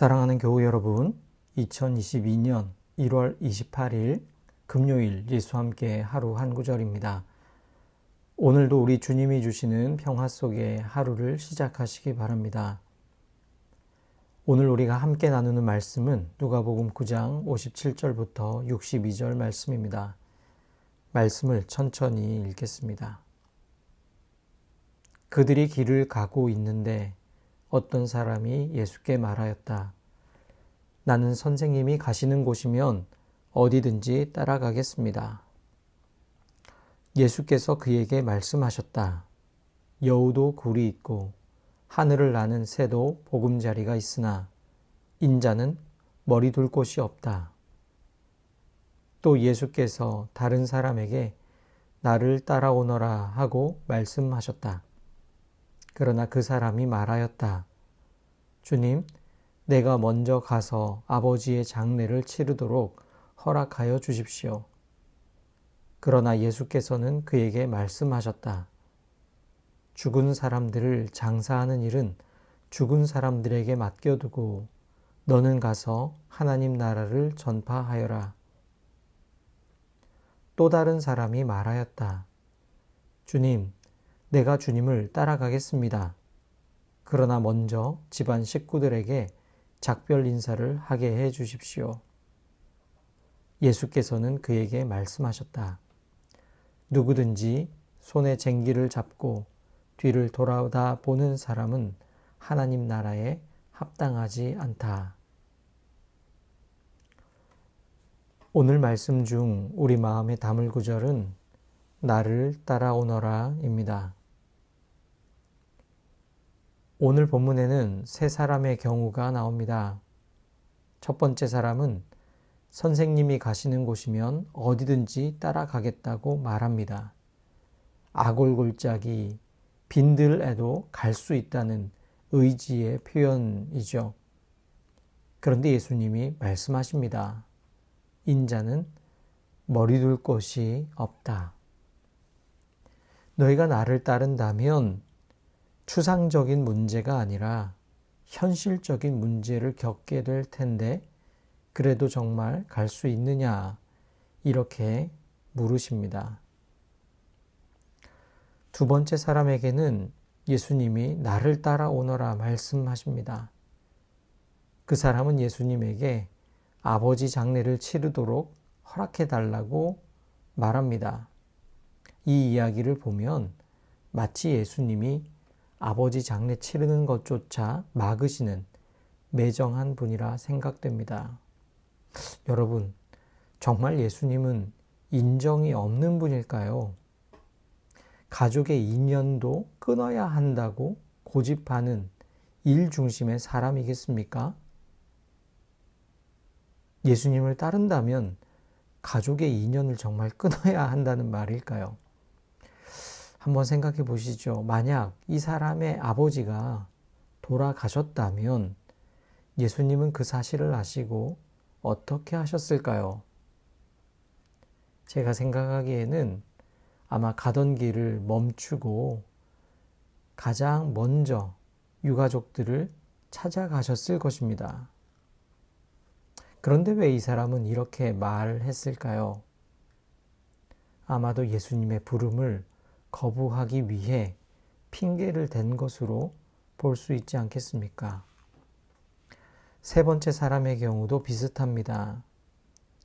사랑하는 교우 여러분, 2022년 1월 28일 금요일 예수 함께 하루 한 구절입니다. 오늘도 우리 주님이 주시는 평화 속에 하루를 시작하시기 바랍니다. 오늘 우리가 함께 나누는 말씀은 누가복음 9장 57절부터 62절 말씀입니다. 말씀을 천천히 읽겠습니다. 그들이 길을 가고 있는데 어떤 사람이 예수께 말하였다. 나는 선생님이 가시는 곳이면 어디든지 따라가겠습니다. 예수께서 그에게 말씀하셨다. 여우도 굴이 있고 하늘을 나는 새도 보금자리가 있으나 인자는 머리 둘 곳이 없다. 또 예수께서 다른 사람에게 나를 따라오너라 하고 말씀하셨다. 그러나 그 사람이 말하였다. 주님, 내가 먼저 가서 아버지의 장례를 치르도록 허락하여 주십시오. 그러나 예수께서는 그에게 말씀하셨다. 죽은 사람들을 장사하는 일은 죽은 사람들에게 맡겨두고 너는 가서 하나님 나라를 전파하여라. 또 다른 사람이 말하였다. 주님, 내가 주님을 따라가겠습니다. 그러나 먼저 집안 식구들에게 작별 인사를 하게 해 주십시오. 예수께서는 그에게 말씀하셨다. 누구든지 손에 쟁기를 잡고 뒤를 돌아다 보는 사람은 하나님 나라에 합당하지 않다. 오늘 말씀 중 우리 마음에 담을 구절은 나를 따라오너라입니다. 오늘 본문에는 세 사람의 경우가 나옵니다. 첫 번째 사람은 선생님이 가시는 곳이면 어디든지 따라가겠다고 말합니다. 아골골짜기, 빈들에도 갈 수 있다는 의지의 표현이죠. 그런데 예수님이 말씀하십니다. 인자는 머리 둘 곳이 없다. 너희가 나를 따른다면 추상적인 문제가 아니라 현실적인 문제를 겪게 될 텐데 그래도 정말 갈 수 있느냐 이렇게 물으십니다. 두 번째 사람에게는 예수님이 나를 따라오너라 말씀하십니다. 그 사람은 예수님에게 아버지 장례를 치르도록 허락해 달라고 말합니다. 이 이야기를 보면 마치 예수님이 아버지 장례 치르는 것조차 막으시는 매정한 분이라 생각됩니다. 여러분, 정말 예수님은 인정이 없는 분일까요? 가족의 인연도 끊어야 한다고 고집하는 일 중심의 사람이겠습니까? 예수님을 따른다면 가족의 인연을 정말 끊어야 한다는 말일까요? 한번 생각해 보시죠. 만약 이 사람의 아버지가 돌아가셨다면 예수님은 그 사실을 아시고 어떻게 하셨을까요? 제가 생각하기에는 아마 가던 길을 멈추고 가장 먼저 유가족들을 찾아가셨을 것입니다. 그런데 왜 이 사람은 이렇게 말했을까요? 아마도 예수님의 부름을 거부하기 위해 핑계를 댄 것으로 볼 수 있지 않겠습니까? 세 번째 사람의 경우도 비슷합니다.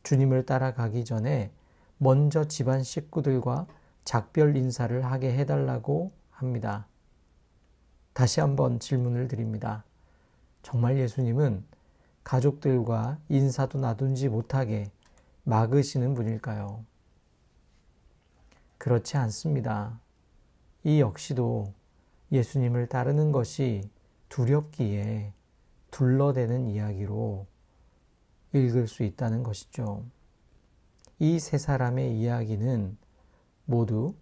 주님을 따라가기 전에 먼저 집안 식구들과 작별 인사를 하게 해달라고 합니다. 다시 한번 질문을 드립니다. 정말 예수님은 가족들과 인사도 나눈지 못하게 막으시는 분일까요? 그렇지 않습니다. 이 역시도 예수님을 따르는 것이 두렵기에 둘러대는 이야기로 읽을 수 있다는 것이죠. 이 세 사람의 이야기는 모두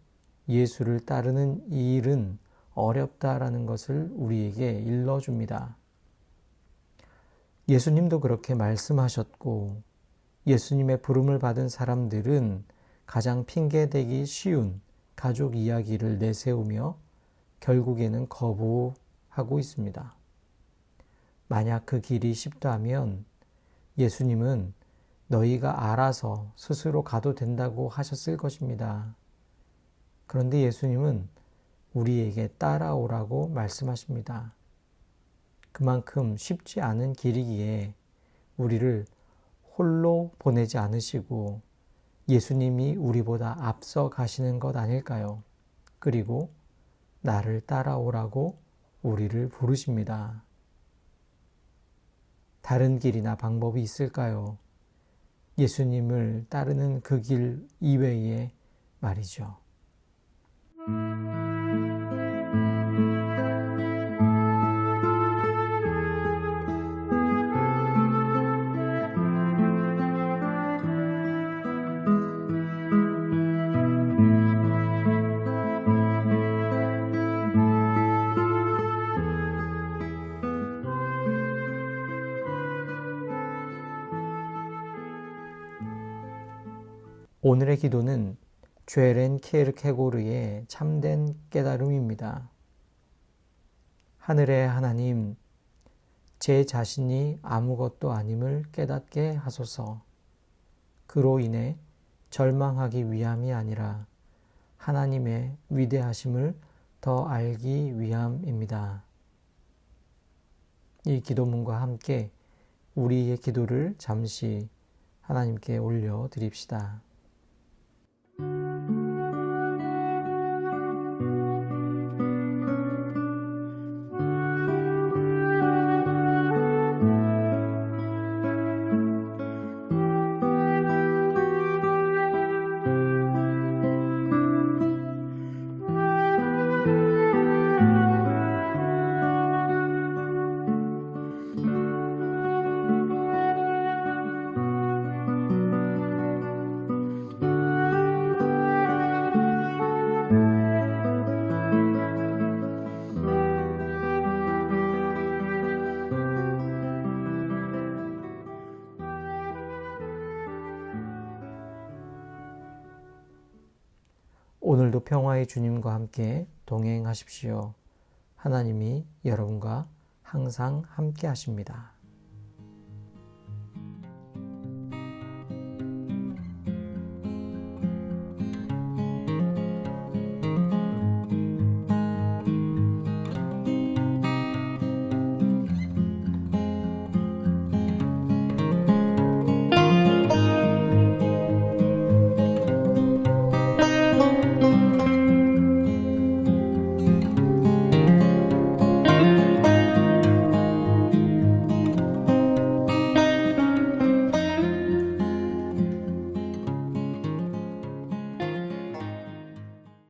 예수를 따르는 일은 어렵다라는 것을 우리에게 일러줍니다. 예수님도 그렇게 말씀하셨고 예수님의 부름을 받은 사람들은 가장 핑계대기 쉬운 가족 이야기를 내세우며 결국에는 거부하고 있습니다. 만약 그 길이 쉽다면 예수님은 너희가 알아서 스스로 가도 된다고 하셨을 것입니다. 그런데 예수님은 우리에게 따라오라고 말씀하십니다. 그만큼 쉽지 않은 길이기에 우리를 홀로 보내지 않으시고 예수님이 우리보다 앞서 가시는 것 아닐까요? 그리고 나를 따라오라고 우리를 부르십니다. 다른 길이나 방법이 있을까요? 예수님을 따르는 그 길 이외에 말이죠. 오늘의 기도는 죄렌 케르케고르의 참된 깨달음입니다. 하늘의 하나님, 제 자신이 아무것도 아님을 깨닫게 하소서. 그로 인해 절망하기 위함이 아니라 하나님의 위대하심을 더 알기 위함입니다. 이 기도문과 함께 우리의 기도를 잠시 하나님께 올려 드립시다. 오늘도 평화의 주님과 함께 동행하십시오. 하나님이 여러분과 항상 함께 하십니다.